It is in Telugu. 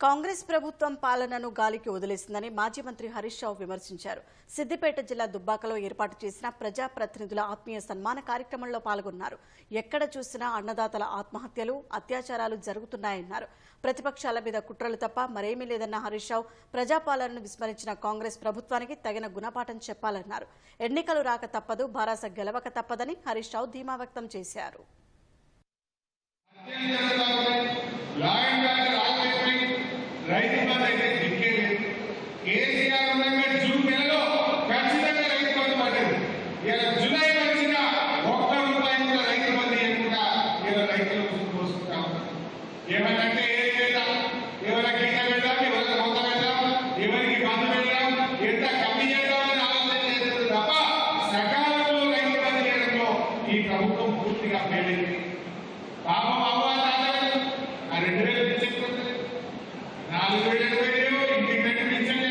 కాంగ్రెస్ ప్రభుత్వం పాలనను గాలికి వదిలేసిందని మాజీ మంత్రి హరీష్ రావు విమర్శించారు. సిద్దిపేట జిల్లా దుబ్బాకలో ఏర్పాటు చేసిన ప్రజాప్రతినిధుల ఆత్మీయ సన్మాన కార్యక్రమంలో పాల్గొన్నారు. ఎక్కడ చూసినా అన్నదాతల ఆత్మహత్యలు అత్యాచారాలు జరుగుతున్నాయన్నారు. ప్రతిపక్షాల మీద కుట్రలు తప్ప మరేమీ లేదన్న హరీష్ రావు ప్రజాపాలనను విస్మరించిన కాంగ్రెస్ ప్రభుత్వానికి తగిన గుణపాఠం చెప్పాలన్నారు. ఎన్నికలు రాక తప్పదు భారాస గెలవక తప్పదని హరీష్ రావు ధీమా వ్యక్తం చేశారు. ఏమైందంటే ఏం చేద్దాం ఎవరి గీత పెట్టాం ఎవరి కొత్త పెట్టాం ఎవరికి బంధు పెట్టాం ఎంత కమ్మి చేద్దామని ఆలోచన చేస్తుంది తప్ప సకాలంలో రైతు బంధు చేయడంలో ఈ ప్రభుత్వం పూర్తిగా పేలింది పాప బాబు ఆ రెండు వేలు తెచ్చుకుంటుంది నాలుగు వేలు ఇరవై వేలు ఇంటికి రెండు పిచ్చండి